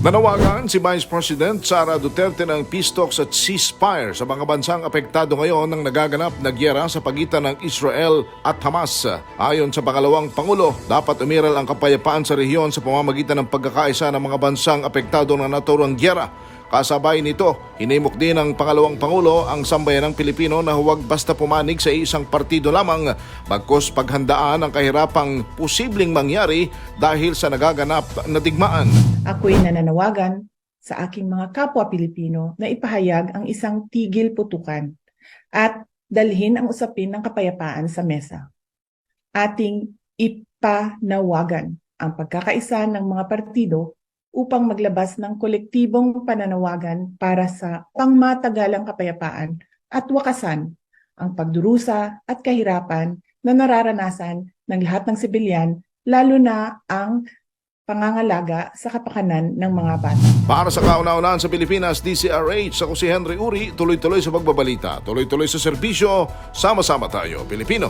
Nanawagan si Vice President Sara Duterte ng peace talks at ceasefire sa mga bansang apektado ngayon ng nagaganap na gyera sa pagitan ng Israel at Hamas. Ayon sa pangalawang Pangulo, dapat umiral ang kapayapaan sa rehiyon sa pamamagitan ng pagkakaisa ng mga bansang apektado ng naturang gyera. Kasabay nito, hinimok din ng pangalawang Pangulo ang sambayan ng Pilipino na huwag basta pumanig sa isang partido lamang bagkus paghandaan ang kahirapang posibleng mangyari dahil sa nagaganap na digmaan. Ako'y nananawagan sa aking mga kapwa Pilipino na ipahayag ang isang tigil putukan at dalhin ang usapin ng kapayapaan sa mesa. Ating ipanawagan ang pagkakaisa ng mga partido upang maglabas ng kolektibong pananawagan para sa pangmatagalang kapayapaan at wakasan ang pagdurusa at kahirapan na nararanasan ng lahat ng sibilyan, lalo na ang pangangalaga sa kapakanan ng mga bata. Para sa kauna-unahan sa Pilipinas, DCRH, ako si Henry Uri, tuloy-tuloy sa pagbabalita, tuloy-tuloy sa serbisyo, sama-sama tayo, Pilipino.